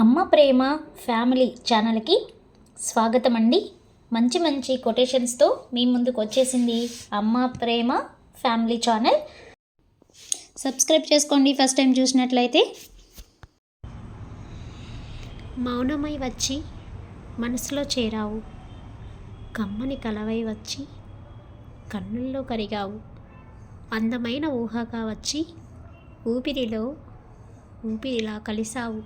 అమ్మ ప్రేమ ఫ్యామిలీ ఛానల్కి స్వాగతం అండి మంచి మంచి కొటేషన్స్తో మీ ముందుకు వచ్చేసింది Amma Prema family channel. Subscribe చేసుకోండి ఫస్ట్ టైం చూసినట్లయితే. మౌనమై వచ్చి మనసులో చేరావు. కమ్మని కలవై వచ్చి కన్నుల్లో కరిగావు. అందమైన ఊహగా వచ్చి ఊపిరిలో ఊపిరిలా కలిసావు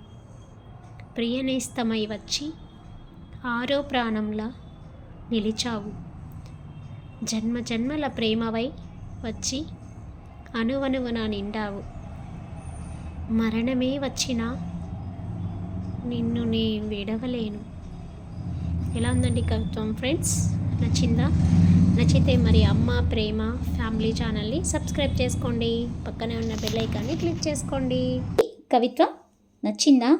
ప్రియనేస్తమై వచ్చి ఆరో ప్రాణంలా నిలిచావు. జన్మ జన్మల ప్రేమవై వచ్చి అణువణువున నిండావు. మరణమే వచ్చినా నిన్ను నే విడవలేను. ఎలా ఉందండి కవిత్వం ఫ్రెండ్స్? నచ్చిందా? నచ్చితే మరి అమ్మ ప్రేమ ఫ్యామిలీ ఛానల్ని సబ్స్క్రైబ్ చేసుకోండి. పక్కనే ఉన్న బెల్ ఐకాన్ని క్లిక్ చేసుకోండి. కవిత్వం నచ్చిందా?